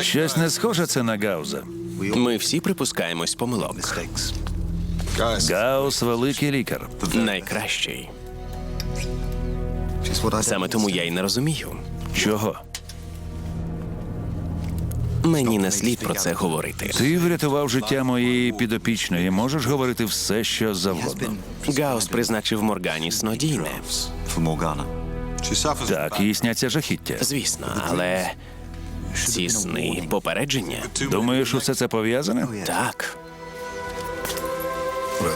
Щось не схоже це на Гауза. Ми всі припускаємось помилок. Гаус великий лікар. Найкращий. Саме тому я й не розумію. Чого? Мені не слід про це говорити. Ти врятував життя моєї підопічної. Можеш говорити все, що завгодно. Гаус призначив Моргані снодійне. Так, їй сняться жахіття. Звісно, але ці сни попередження. Думаєш, усе це пов'язане? Так,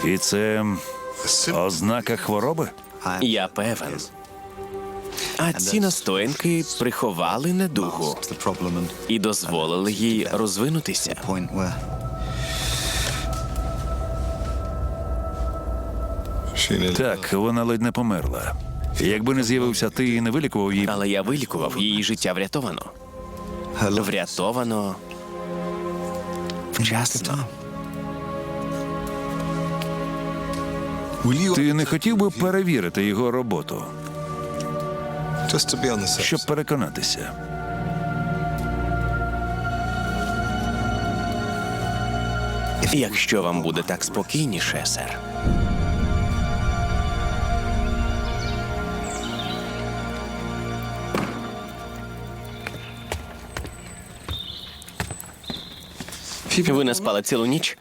І це ознака хвороби? я певен. А ці настоянки приховали недугу і дозволили їй розвинутися. Так, вона ледь не померла. Якби не з'явився ти і не вилікував її, Але я вилікував, її життя врятовано. Врятовано вчасно. ти не хотів би перевірити його роботу, щоб переконатися. Якщо вам буде так спокійніше, сер. Ви не спали цілу ніч?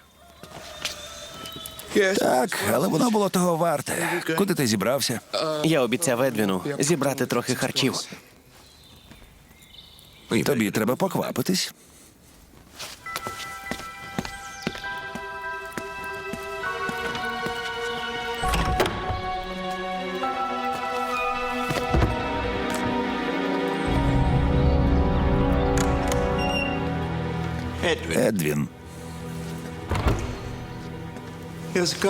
Так, але воно було того варте. Куди ти зібрався? Я обіцяв Едвіну зібрати трохи харчів. Тобі треба поквапитись. Едвін,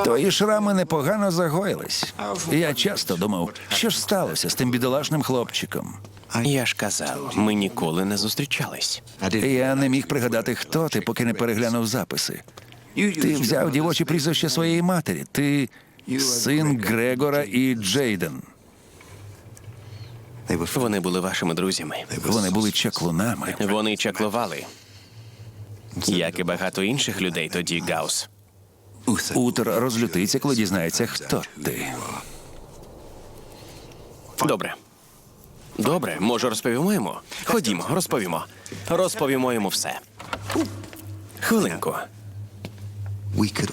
твої шрами непогано загоїлись. Я часто думав, що ж сталося з тим бідолашним хлопчиком. Я ж казав, ми ніколи не зустрічались. Я не міг пригадати, хто ти, поки не переглянув записи. Ти взяв дівоче прізвище своєї матері. Ти син Грегора і Джейден. Вони були вашими друзями. Вони були чаклунами. Вони чаклували. Як і багато інших людей тоді, Гаус. Утер розлютиться, коли дізнається, хто ти. Добре. Добре, може, розповімо йому? Ходімо, розповімо. Розповімо йому все. Хвилинку.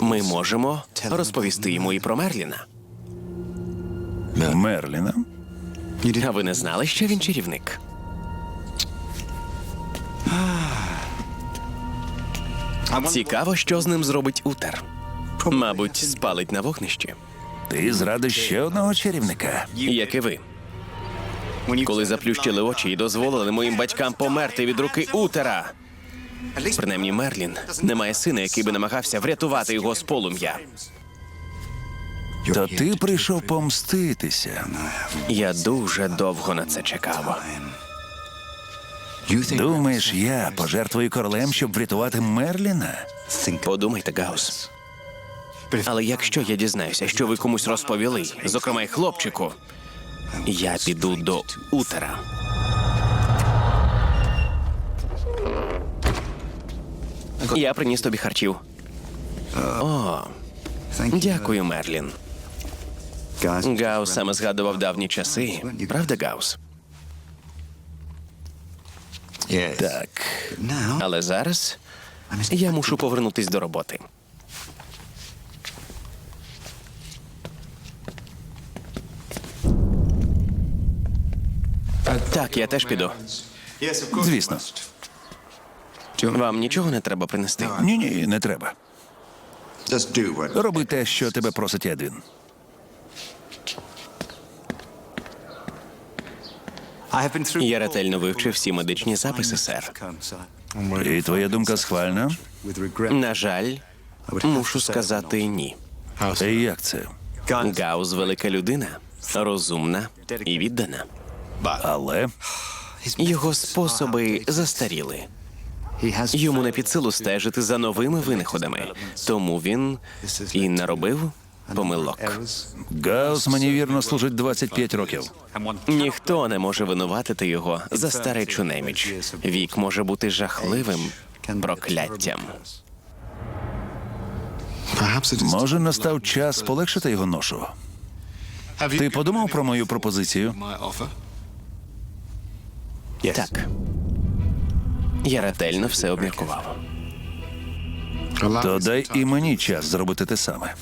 Ми можемо розповісти йому і про Мерліна. Мерліна. А ви не знали, що він чарівник? Цікаво, що з ним зробить Утер. Мабуть, спалить на вогнищі, Ти зрадиш ще одного чарівника. як і ви. Коли заплющили очі і дозволили моїм батькам померти від руки Утера. Принаймні, Мерлін не має сина, який би намагався врятувати його з полум'я. То ти прийшов помститися. Я дуже довго на це чекав. Думаєш, я пожертвую королем, щоб врятувати Мерліна? Подумайте, Гаус. Але якщо я дізнаюся, що ви комусь розповіли, зокрема й хлопчику, я піду до Утера. Я приніс тобі харчів. О, дякую, Мерлін. Гаус саме згадував давні часи. Правда, Гаус? Так. Але зараз я мушу повернутись до роботи. Так, я теж піду. Звісно. Вам нічого не треба принести. Ні, ні, не треба. Роби те, що тебе просить Едвін. Я ретельно вивчив всі медичні записи, сер. І твоя думка схвальна? На жаль, мушу сказати ні. І як це? Гаус велика людина, розумна і віддана. Але Його способи застаріли. Йому не під силу стежити за новими винаходами, тому він і наробив помилок. Гаус мені вірно служить 25 років. Ніхто не може винуватити його за старечу неміч. Вік може бути жахливим прокляттям. Може, настав час полегшити його ношу. Ти подумав про мою пропозицію? Так. Я ретельно все обміркував. То дай і мені час зробити те саме.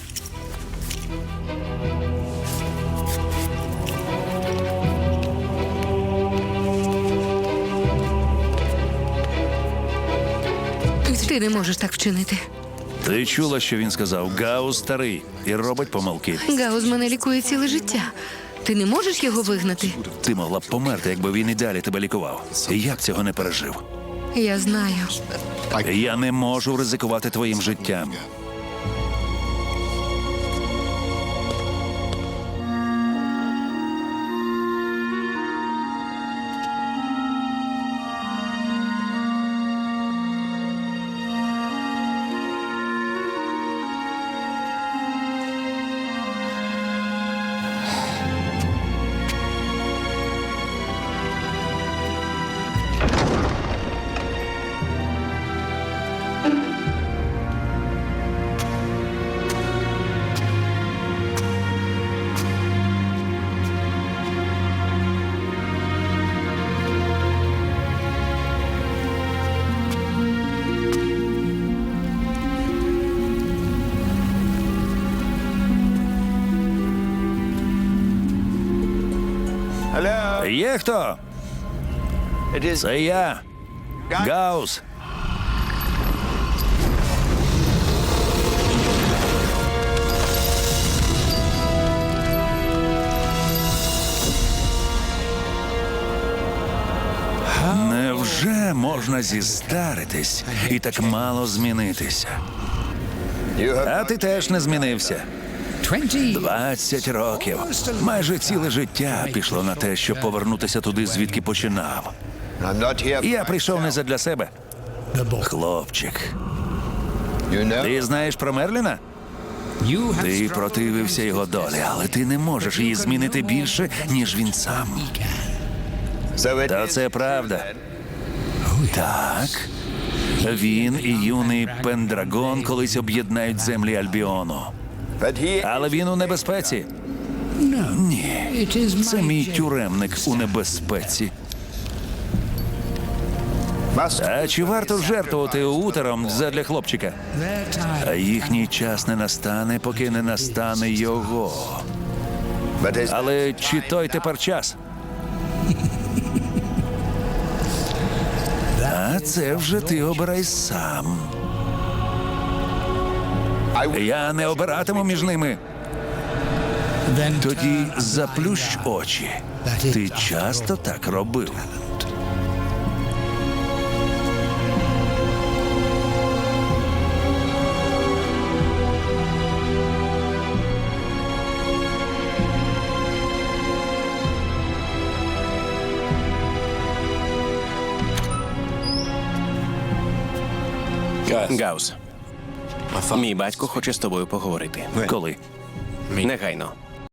Ти не можеш так вчинити. Ти чула, що він сказав? Гаус старий і робить помилки. Гаус мене лікує ціле життя. Ти не можеш його вигнати? Ти могла б померти, якби він і далі тебе лікував. Я б цього не пережив. Я знаю. Я не можу ризикувати твоїм життям. Хто? Це я. Гаус. Невже можна зістаритись і так мало змінитися? А ти теж не змінився. 20 років. Майже ціле життя пішло на те, щоб повернутися туди, звідки починав. Я прийшов не задля себе. Хлопчик, ти знаєш про Мерліна? Ти противився його долі, але ти не можеш її змінити більше, ніж він сам. Та це правда. Так. Він і юний Пендрагон колись об'єднають землі Альбіону. Але він у небезпеці. Ні. Це мій тюремник у небезпеці. А чи варто жертвувати утером задля хлопчика? А їхній час не настане, поки не настане його. Але чи той тепер час? А це вже ти обирай сам. Я не обиратиму між ними. Тоді заплющ очі. Ти часто так робив. Гаус. Мій батько хоче з тобою поговорити. Коли? Негайно.